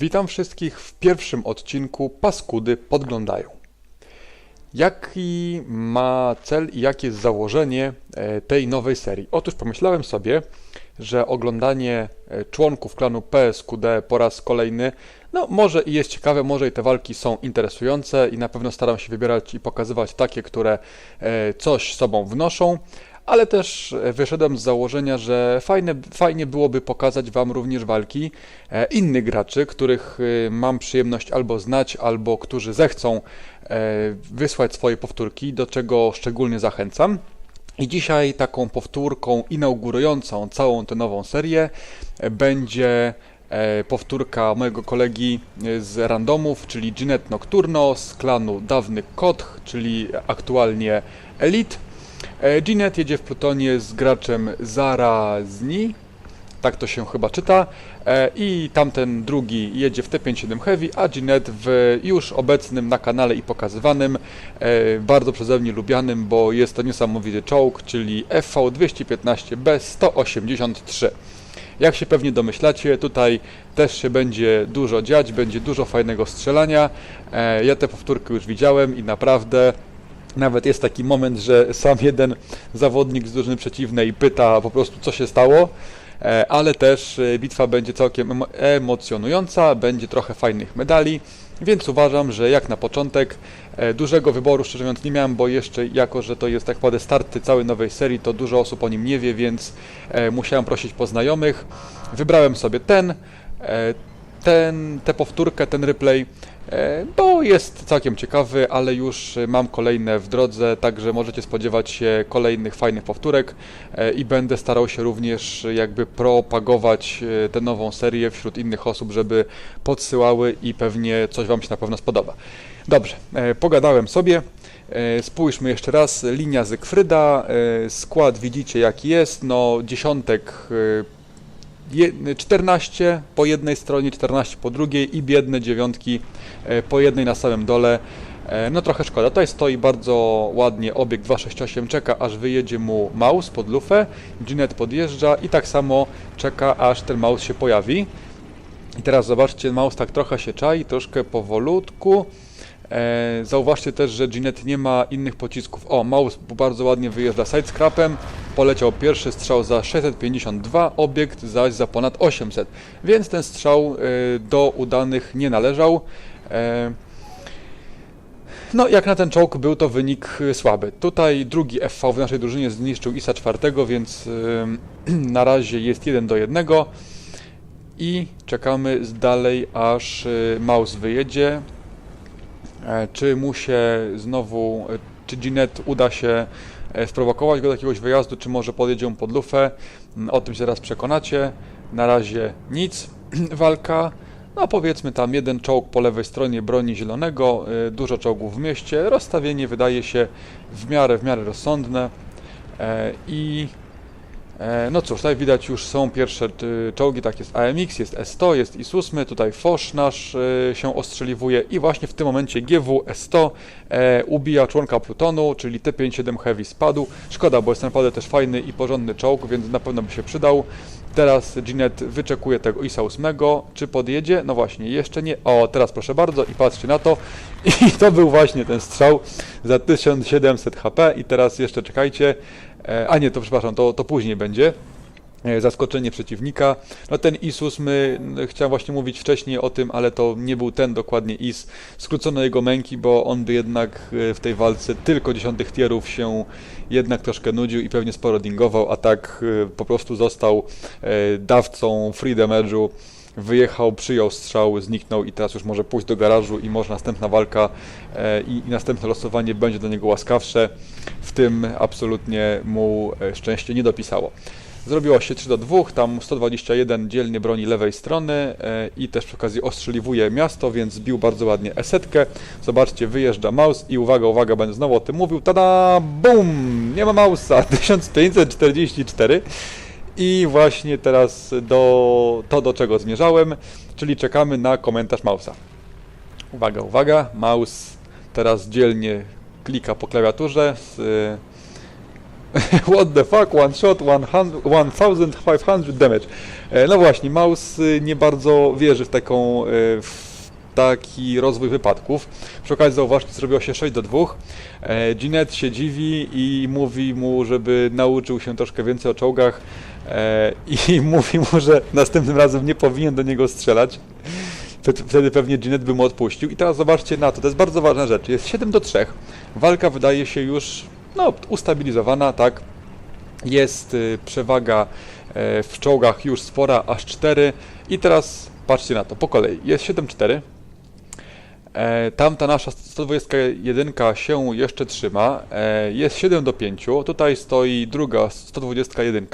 Witam wszystkich w pierwszym odcinku Paskudy podglądają. Jaki ma cel i jakie jest założenie e, tej nowej serii? Otóż pomyślałem sobie, że oglądanie e, członków klanu PSQD po raz kolejny, no może i jest ciekawe, może i te walki są interesujące i na pewno staram się wybierać i pokazywać takie, które e, coś sobą wnoszą, ale też e, wyszedłem z założenia, że fajne, fajnie byłoby pokazać Wam również walki e, innych graczy, których e, mam przyjemność albo znać, albo którzy zechcą wysłać swoje powtórki, do czego szczególnie zachęcam. I dzisiaj taką powtórką inaugurującą całą tę nową serię będzie powtórka mojego kolegi z randomów, czyli Ginette Nocturno z klanu Dawny Kotch, czyli aktualnie Elite. Ginette jedzie w plutonie z graczem Zarazni, tak to się chyba czyta, e, i tamten drugi jedzie w T57 Heavy, a Ginette w już obecnym na kanale i pokazywanym, e, bardzo przeze mnie lubianym, bo jest to niesamowity czołg, czyli FV215B 183. Jak się pewnie domyślacie, tutaj też się będzie dużo dziać, będzie dużo fajnego strzelania. E, ja te powtórki już widziałem i naprawdę nawet jest taki moment, że sam jeden zawodnik z drużyny przeciwnej pyta po prostu, co się stało, e, ale też e, bitwa będzie całkiem emocjonująca, będzie trochę fajnych medali, więc uważam, że jak na początek e, dużego wyboru szczerze mówiąc nie miałem, bo jeszcze jako, że to jest tak naprawdę starty całej nowej serii, to dużo osób o nim nie wie, więc musiałem prosić poznajomych. Wybrałem sobie ten, ten, tę powtórkę, ten replay, E, bo jest całkiem ciekawy, ale już mam kolejne w drodze, także możecie spodziewać się kolejnych fajnych powtórek e, i będę starał się również jakby propagować e, tę nową serię wśród innych osób, żeby podsyłały i pewnie coś Wam się na pewno spodoba. Dobrze, pogadałem sobie. Spójrzmy jeszcze raz, linia Zygfryda, skład widzicie jaki jest, no dziesiątek 14 po jednej stronie, 14 po drugiej i biedne dziewiątki e, po jednej na samym dole. E, no trochę szkoda. Tutaj stoi bardzo ładnie obiekt 268, czeka aż wyjedzie mu mouse pod lufę, Ginette podjeżdża i tak samo czeka aż ten mouse się pojawi. I teraz zobaczcie, mouse tak trochę się czai, troszkę powolutku. E, zauważcie też, że Ginette nie ma innych pocisków. O, mouse bardzo ładnie wyjeżdża sidescrapem. Poleciał pierwszy strzał za 652, obiekt zaś za ponad 800. Więc ten strzał e, do udanych nie należał. E, no, jak na ten czołg był to wynik słaby. Tutaj drugi FV w naszej drużynie zniszczył ISA czwartego, więc na razie jest 1 do 1. I czekamy dalej, aż mouse wyjedzie. E, czy mu się znowu, e, czy Ginette uda się e, sprowokować go do jakiegoś wyjazdu, czy może podjedzie mu pod lufę. Mm, o tym się zaraz przekonacie. Na razie nic. Walka. No powiedzmy tam jeden czołg po lewej stronie broni zielonego, dużo czołgów w mieście. Rozstawienie wydaje się w miarę, w miarę rozsądne. I E, no cóż, tutaj widać już są pierwsze czołgi, tak jest AMX, jest S100, jest IS-8, tutaj Foch nasz e, się ostrzeliwuje i właśnie w tym momencie GW S100 e, ubija członka Plutonu, czyli T-57 Heavy spadł. Szkoda, bo jest naprawdę też fajny i porządny czołg, więc na pewno by się przydał. Teraz Ginette wyczekuje tego ISA 8, czy podjedzie? No właśnie, jeszcze nie. O, teraz proszę bardzo i patrzcie na to. I to był właśnie ten strzał za 1700 HP i teraz jeszcze czekajcie. E, a nie, to przepraszam, to, to później będzie e, zaskoczenie przeciwnika. No ten IS my chciałem właśnie mówić wcześniej o tym, ale to nie był ten dokładnie IS. Skrócono jego męki, bo on by jednak e, w tej walce tylko dziesiątych tierów się jednak troszkę nudził i pewnie sporo dingował, a tak po prostu został dawcą free damage'u wyjechał, przyjął strzał, zniknął i teraz już może pójść do garażu i może następna walka e, i, następne losowanie będzie dla niego łaskawsze. W tym absolutnie mu e, szczęście nie dopisało. Zrobiło się 3 do 2, tam 121 dzielnie broni lewej strony e, i też przy okazji ostrzeliwuje miasto, więc zbił bardzo ładnie esetkę. Zobaczcie, wyjeżdża Maus i uwaga, uwaga, będę znowu o tym mówił. Tada! Bum! Nie ma Mausa! 1544. I właśnie teraz do to, do czego zmierzałem, czyli czekamy na komentarz Mausa. Uwaga, uwaga, Maus teraz dzielnie klika po klawiaturze. What the fuck, one shot, 100 1500 damage. E, No właśnie, Maus nie bardzo wierzy w taką, e, w taki rozwój wypadków. Przy okazji zauważcie, zrobiło się 6 do 2. E, Ginette się dziwi i mówi mu, żeby nauczył się troszkę więcej o czołgach e, i mówi mu, że następnym razem nie powinien do niego strzelać. Wtedy- pewnie Ginette by mu odpuścił. I teraz zobaczcie na to, to jest bardzo ważna rzecz. Jest 7 do 3. Walka wydaje się już no, ustabilizowana, tak. Jest y, przewaga e, w czołgach już spora, aż 4. I teraz patrzcie na to, po kolei. Jest 7-4. E, Tamta nasza 121 się jeszcze trzyma. E, Jest 7 do 5. Tutaj stoi druga 121.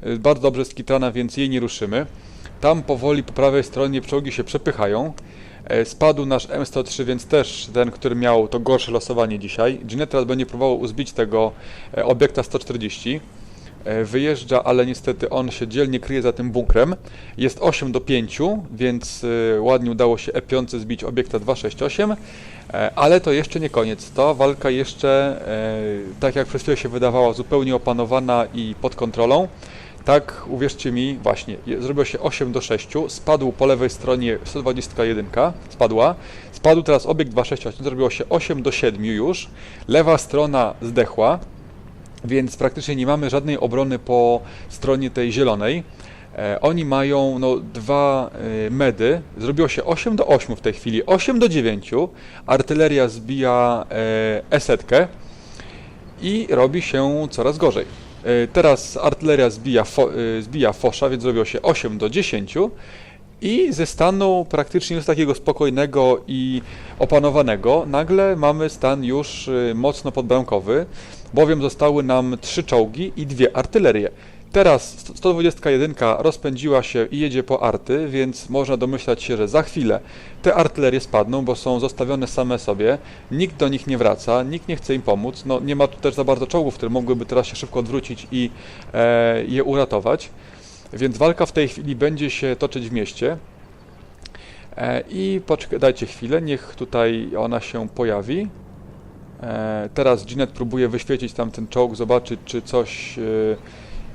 E, Bardzo dobrze skitrana, więc jej nie ruszymy. Tam powoli po prawej stronie czołgi się przepychają. E, Spadł nasz M103, więc też ten, który miał to gorsze losowanie dzisiaj. Ginette teraz będzie próbował uzbić tego e, obiekta 140. E, Wyjeżdża, ale niestety on się dzielnie kryje za tym bunkrem. Jest 8 do 5, więc e, ładnie udało się E5 zbić obiekta 268. E, Ale to jeszcze nie koniec. Ta walka jeszcze, tak jak przez chwilę się wydawała, zupełnie opanowana i pod kontrolą. Tak, uwierzcie mi, właśnie, zrobiło się 8 do 6, spadł po lewej stronie 121, spadła, spadł teraz obiekt 268, zrobiło się 8 do 7 już, lewa strona zdechła, więc praktycznie nie mamy żadnej obrony po stronie tej zielonej. E, oni mają no, dwa e, medy, zrobiło się 8 do 8 w tej chwili, 8 do 9, artyleria zbija e, esetkę, i robi się coraz gorzej. Teraz artyleria zbija, fo, zbija fosza, więc zrobiło się 8 do 10 i ze stanu praktycznie już takiego spokojnego i opanowanego nagle mamy stan już mocno podbramkowy, bowiem zostały nam trzy czołgi i dwie artylerie. Teraz 121 rozpędziła się i jedzie po arty, więc można domyślać się, że za chwilę te artylerie spadną, bo są zostawione same sobie, nikt do nich nie wraca, nikt nie chce im pomóc, no nie ma tu też za bardzo czołgów, które mogłyby teraz się szybko odwrócić i e, je uratować, więc walka w tej chwili będzie się toczyć w mieście. E, I poczekaj, dajcie chwilę, niech tutaj ona się pojawi. E, teraz Ginette próbuje wyświecić tam ten czołg, zobaczyć czy coś e,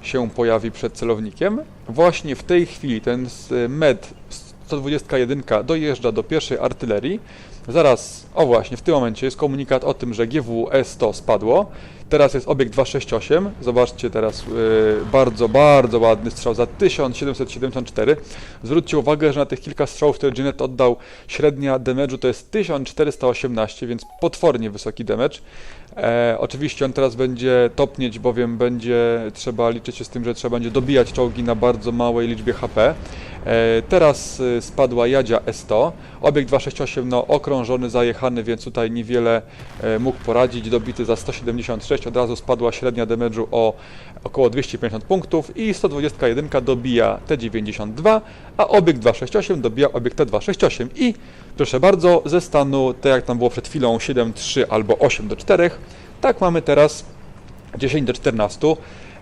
się pojawi przed celownikiem. Właśnie w tej chwili ten s- med 121 dojeżdża do pierwszej artylerii. Zaraz, o właśnie, w tym momencie jest komunikat o tym, że GWS-100 spadło. Teraz jest obiekt 268. Zobaczcie teraz yy, bardzo, bardzo ładny strzał za 1774. Zwróćcie uwagę, że na tych kilka strzałów, które Ginette oddał, średnia damage'u to jest 1418, więc potwornie wysoki damage. E, oczywiście on teraz będzie topnieć, bowiem będzie trzeba liczyć się z tym, że trzeba będzie dobijać czołgi na bardzo małej liczbie HP. E, teraz y, spadła Jadzia S100. Obiekt 268 no, okrążony, zajechany, więc tutaj niewiele e, mógł poradzić. Dobity za 176, od razu spadła średnia damage'u o około 250 punktów i 121 dobija T92, a obiekt 268 dobija obiekt T268 i proszę bardzo, ze stanu, tak jak tam było przed chwilą 7-3 albo 8 do 4, tak mamy teraz 10 do 14,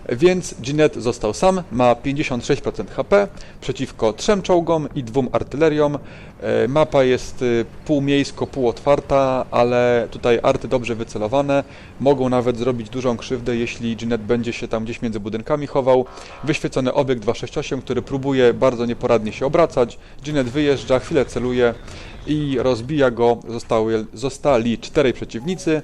więc Ginette został sam, ma 56% HP przeciwko trzem czołgom i dwóm artyleriom. E, Mapa jest y, półmiejsko, półotwarta, ale tutaj arty dobrze wycelowane. Mogą nawet zrobić dużą krzywdę, jeśli Ginette będzie się tam gdzieś między budynkami chował. Wyświecony obiekt 268, który próbuje bardzo nieporadnie się obracać. Ginette wyjeżdża, chwilę celuje i rozbija go. Zostały, zostali czterej przeciwnicy.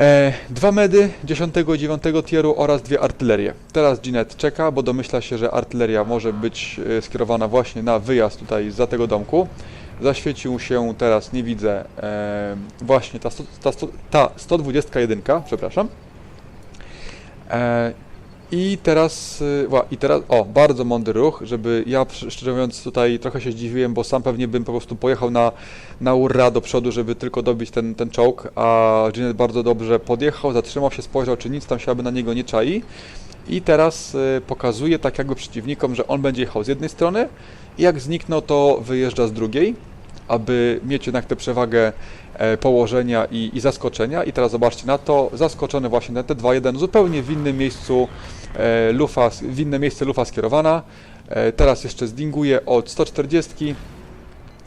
E, dwa medy 10 i 9 tieru oraz dwie artylerie. Teraz Ginette czeka, bo domyśla się, że artyleria może być e, skierowana właśnie na wyjazd tutaj za tego domku. Zaświecił się teraz, nie widzę, e, właśnie ta, sto- ta, sto- ta 121, przepraszam. E, I teraz, y, i teraz, o, bardzo mądry ruch, żeby ja szczerze mówiąc tutaj trochę się zdziwiłem, bo sam pewnie bym po prostu pojechał na, na urra do przodu, żeby tylko dobić ten, ten czołg, a Ginette bardzo dobrze podjechał, zatrzymał się, spojrzał, czy nic tam się aby na niego nie czai. I teraz y, pokazuje tak jakby przeciwnikom, że on będzie jechał z jednej strony i jak zniknął, to wyjeżdża z drugiej, aby mieć jednak tę przewagę e, położenia i, i zaskoczenia. I teraz zobaczcie na to, zaskoczony właśnie na T2-1, zupełnie w innym miejscu e, lufa, w inne miejsce lufa skierowana. E, teraz jeszcze zdinguje od 140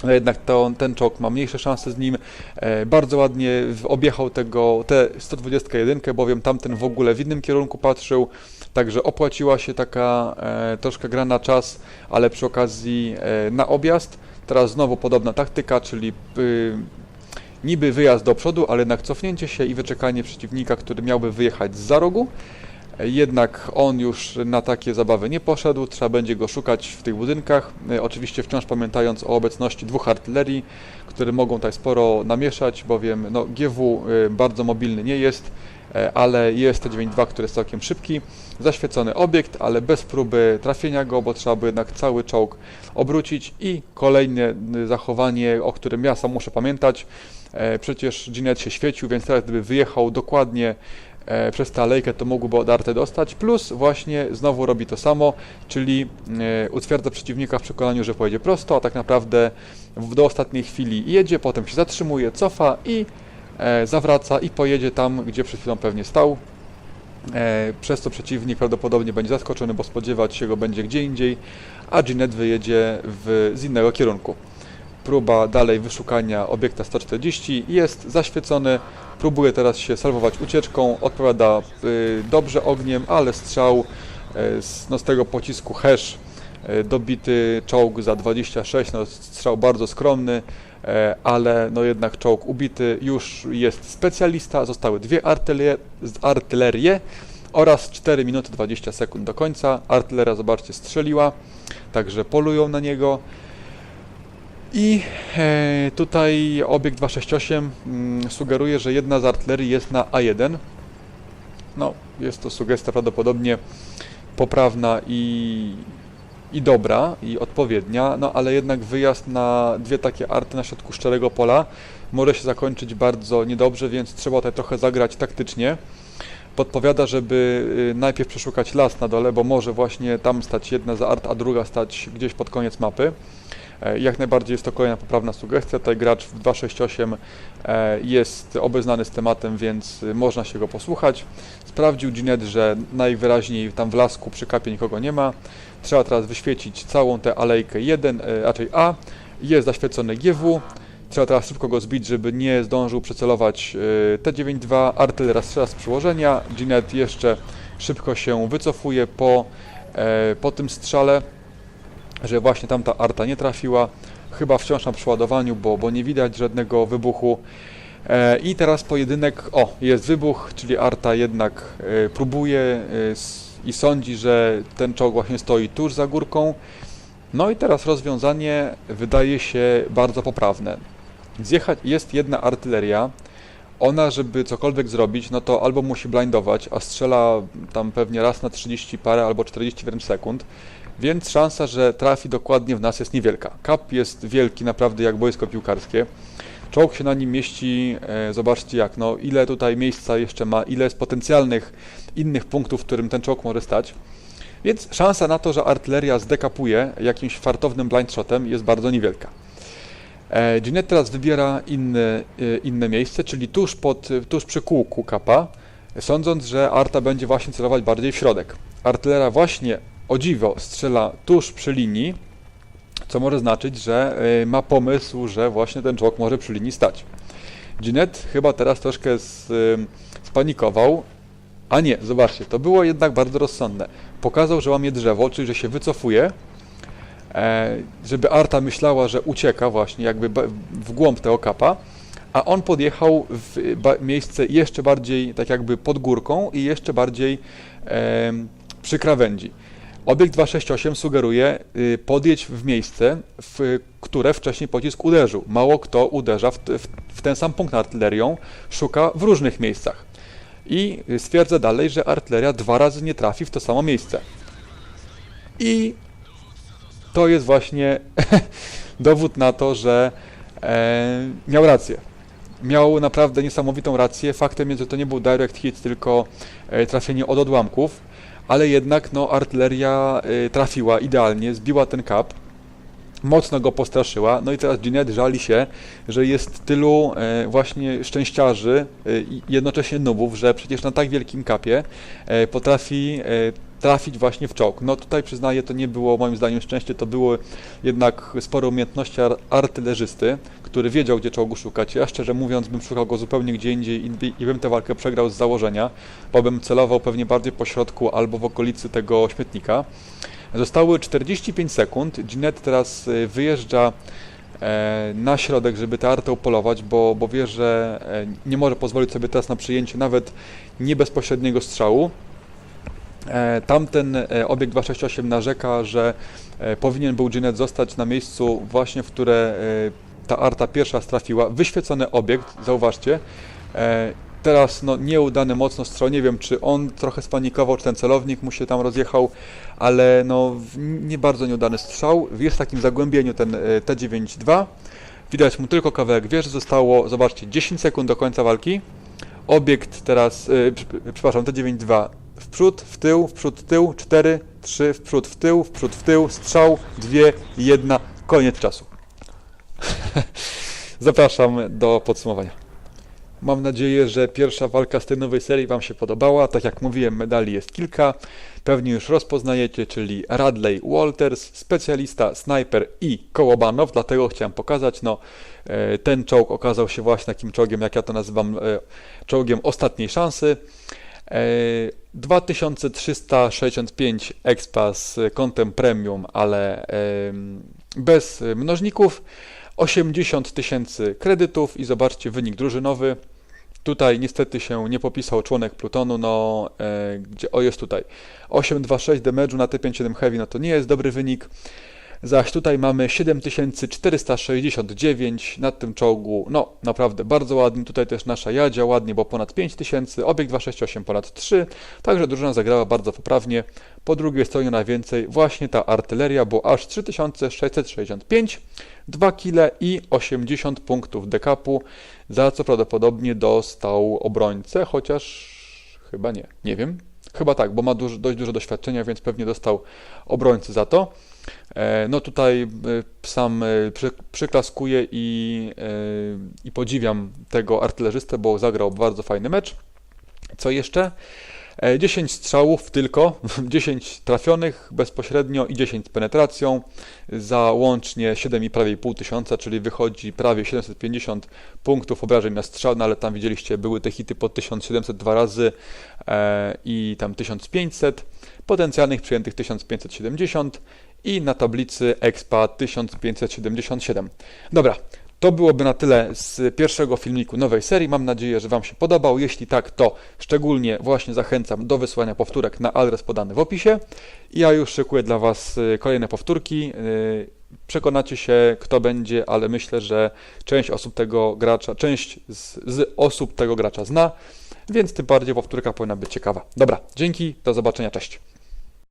ale jednak to, ten czołg ma mniejsze szanse z nim. E, bardzo ładnie objechał tego, tę 121, bowiem tamten w ogóle w innym kierunku patrzył, także opłaciła się taka e, troszkę gra na czas, ale przy okazji e, na objazd. Teraz znowu podobna taktyka, czyli y, niby wyjazd do przodu, ale jednak cofnięcie się i wyczekanie przeciwnika, który miałby wyjechać z za rogu. Jednak on już na takie zabawy nie poszedł, trzeba będzie go szukać w tych budynkach. E, Oczywiście wciąż pamiętając o obecności dwóch artylerii, które mogą tutaj sporo namieszać, bowiem no, GW e, bardzo mobilny nie jest, e, ale jest T92, który jest całkiem szybki. Zaświecony obiekt, ale bez próby trafienia go, bo trzeba by jednak cały czołg obrócić. I kolejne zachowanie, o którym ja sam muszę pamiętać. Przecież Ginet się świecił, więc teraz gdyby wyjechał dokładnie e, przez tę alejkę, to mógłby od Artę dostać. Plus właśnie znowu robi to samo, czyli e, utwierdza przeciwnika w przekonaniu, że pojedzie prosto, a tak naprawdę w, do ostatniej chwili jedzie, potem się zatrzymuje, cofa i e, zawraca i pojedzie tam, gdzie przed chwilą pewnie stał. E, przez co przeciwnik prawdopodobnie będzie zaskoczony, bo spodziewać się go będzie gdzie indziej, a Ginet wyjedzie w, z innego kierunku. Próba dalej wyszukania obiekta 140 jest zaświecony. Próbuje teraz się salwować ucieczką. Odpowiada y, dobrze ogniem, ale strzał y, z, no, z tego pocisku Hesh y, dobity czołg za 26, no, strzał bardzo skromny, e, ale no jednak czołg ubity. Już jest specjalista. Zostały dwie artylerie, artylerie oraz 4 minuty 20 sekund do końca. Artyleria, zobaczcie, strzeliła, także polują na niego. I e, tutaj obiekt 268 mm, sugeruje, że jedna z artylerii jest na A1. No, jest to sugestia prawdopodobnie poprawna i, i dobra, i odpowiednia, no ale jednak wyjazd na dwie takie arty na środku szczerego pola może się zakończyć bardzo niedobrze, więc trzeba tutaj trochę zagrać taktycznie. Podpowiada, żeby y, najpierw przeszukać las na dole, bo może właśnie tam stać jedna za art, a druga stać gdzieś pod koniec mapy. E, Jak najbardziej jest to kolejna poprawna sugestia. Tutaj gracz w 268 e, jest obeznany z tematem, więc y, można się go posłuchać. Sprawdził Ginet, że najwyraźniej tam w lasku przy kapie nikogo nie ma. Trzeba teraz wyświecić całą tę alejkę 1, e, raczej A. Jest zaświecony GW. Trzeba teraz szybko go zbić, żeby nie zdążył przecelować y, T92. Artyleria strzela z przyłożenia. Ginet jeszcze szybko się wycofuje po, e, po tym strzale że właśnie tamta arta nie trafiła, chyba wciąż na przeładowaniu, bo, bo nie widać żadnego wybuchu. E, I teraz pojedynek, o, jest wybuch, czyli arta jednak e, próbuje e, i sądzi, że ten czołg właśnie stoi tuż za górką. No i teraz rozwiązanie wydaje się bardzo poprawne. Zjechać jest jedna artyleria, ona, żeby cokolwiek zrobić, no to albo musi blindować, a strzela tam pewnie raz na 30 parę albo 40 wręcz sekund, więc szansa, że trafi dokładnie w nas jest niewielka. Kap jest wielki, naprawdę jak boisko piłkarskie. Czołg się na nim mieści, e, zobaczcie jak, no ile tutaj miejsca jeszcze ma, ile jest potencjalnych innych punktów, w którym ten czołg może stać. Więc szansa na to, że artyleria zdekapuje jakimś fartownym blindshotem jest bardzo niewielka. E, Ginette teraz wybiera inne, e, inne miejsce, czyli tuż, pod, tuż przy kółku kapa, sądząc, że arta będzie właśnie celować bardziej w środek. Artyleria właśnie o dziwo strzela tuż przy linii, co może znaczyć, że e, ma pomysł, że właśnie ten czołg może przy linii stać. Ginette chyba teraz troszkę e, spanikował, a nie, zobaczcie, to było jednak bardzo rozsądne. Pokazał, że łamie drzewo, czyli że się wycofuje, e, żeby Arta myślała, że ucieka właśnie jakby w głąb tego kapa, a on podjechał w miejsce jeszcze bardziej tak jakby pod górką i jeszcze bardziej e, przy krawędzi. Obiekt 268 sugeruje y, podjedź w miejsce, w które wcześniej pocisk uderzył. Mało kto uderza w, w, w ten sam punkt artylerią, szuka w różnych miejscach. I y, stwierdza dalej, że artyleria dwa razy nie trafi w to samo miejsce. I to jest właśnie dowód na to, że e, miał rację. Miał naprawdę niesamowitą rację. Faktem jest, że to nie był direct hit, tylko e, trafienie od odłamków, ale jednak no, artyleria e, trafiła idealnie, zbiła ten kap, mocno go postraszyła. No i teraz Ginette żali się, że jest tylu e, właśnie szczęściarzy e, i jednocześnie nubów, że przecież na tak wielkim kapie potrafi trafić właśnie w czołg. No tutaj przyznaję, to nie było moim zdaniem szczęście, to było jednak spore umiejętności ar artylerzysty, który wiedział, gdzie czołgu szukać. Ja szczerze mówiąc bym szukał go zupełnie gdzie indziej i, i bym tę walkę przegrał z założenia, bo bym celował pewnie bardziej po środku albo w okolicy tego śmietnika. Zostały 45 sekund. Ginette teraz y, wyjeżdża e, na środek, żeby tę artę upolować, bo, bo wie, że e, nie może pozwolić sobie teraz na przyjęcie nawet nie bezpośredniego strzału. E, Tamten e, obiekt 268 narzeka, że e, powinien był Ginette zostać na miejscu właśnie, w które ta arta pierwsza strafiła. Wyświecony obiekt, zauważcie. Teraz no, nieudany mocno strzał, nie wiem czy on trochę spanikował, czy ten celownik mu się tam rozjechał, ale no nie bardzo nieudany strzał. Jest w takim zagłębieniu ten e, T92. Widać mu tylko kawałek wieży, zostało, zobaczcie, 10 sekund do końca walki. Obiekt teraz, przy- przepraszam, T92 w przód, w tył, w przód, w tył, 4, 3, w przód, w tył, w przód, w tył, strzał, 2, 1, koniec czasu. Zapraszam do podsumowania. Mam nadzieję, że pierwsza walka z tej nowej serii Wam się podobała. Tak jak mówiłem, medali jest kilka. Pewnie już rozpoznajecie, czyli Radley Walters, specjalista, snajper i Kołobanow, dlatego chciałem pokazać, no e, ten czołg okazał się właśnie takim czołgiem, jak ja to nazywam, e, czołgiem ostatniej szansy. E, 2365 expa z kątem premium, ale bez mnożników. 80 tysięcy kredytów i zobaczcie wynik drużynowy. Tutaj niestety się nie popisał członek Plutonu, no e, gdzie, o jest tutaj, 826 damage'u na T57 Heavy, no to nie jest dobry wynik. Zaś tutaj mamy 7469 na tym czołgu, no naprawdę bardzo ładnie, tutaj też nasza Jadzia ładnie, bo ponad 5000, obiekt 268 ponad 3, także drużyna zagrała bardzo poprawnie. Po drugiej stronie najwięcej właśnie ta artyleria, bo aż 3665, 2 kile i 80 punktów dekapu, za co prawdopodobnie dostał obrońcę, chociaż chyba nie, nie wiem. Chyba tak, bo ma duży, dość dużo doświadczenia, więc pewnie dostał obrońcy za to. E, No tutaj e, sam e, przy, przyklaskuję i, i podziwiam tego artylerzystę, bo zagrał bardzo fajny mecz. Co jeszcze? E, 10 strzałów tylko, 10 trafionych bezpośrednio i 10 z penetracją za łącznie 7 i prawie pół tysiąca, czyli wychodzi prawie 750 punktów obrażeń na strzał, no ale tam widzieliście, były te hity po 1700 dwa razy i tam 1500, potencjalnych przyjętych 1570 i na tablicy Expa 1577. Dobra, to byłoby na tyle z pierwszego filmiku nowej serii. Mam nadzieję, że Wam się podobał. Jeśli tak, to szczególnie właśnie zachęcam do wysłania powtórek na adres podany w opisie. Ja już szykuję dla Was y, kolejne powtórki. Y, Przekonacie się, kto będzie, ale myślę, że część osób tego gracza, część z, z osób tego gracza zna, więc tym bardziej powtórka powinna być ciekawa. Dobra, dzięki, do zobaczenia, cześć.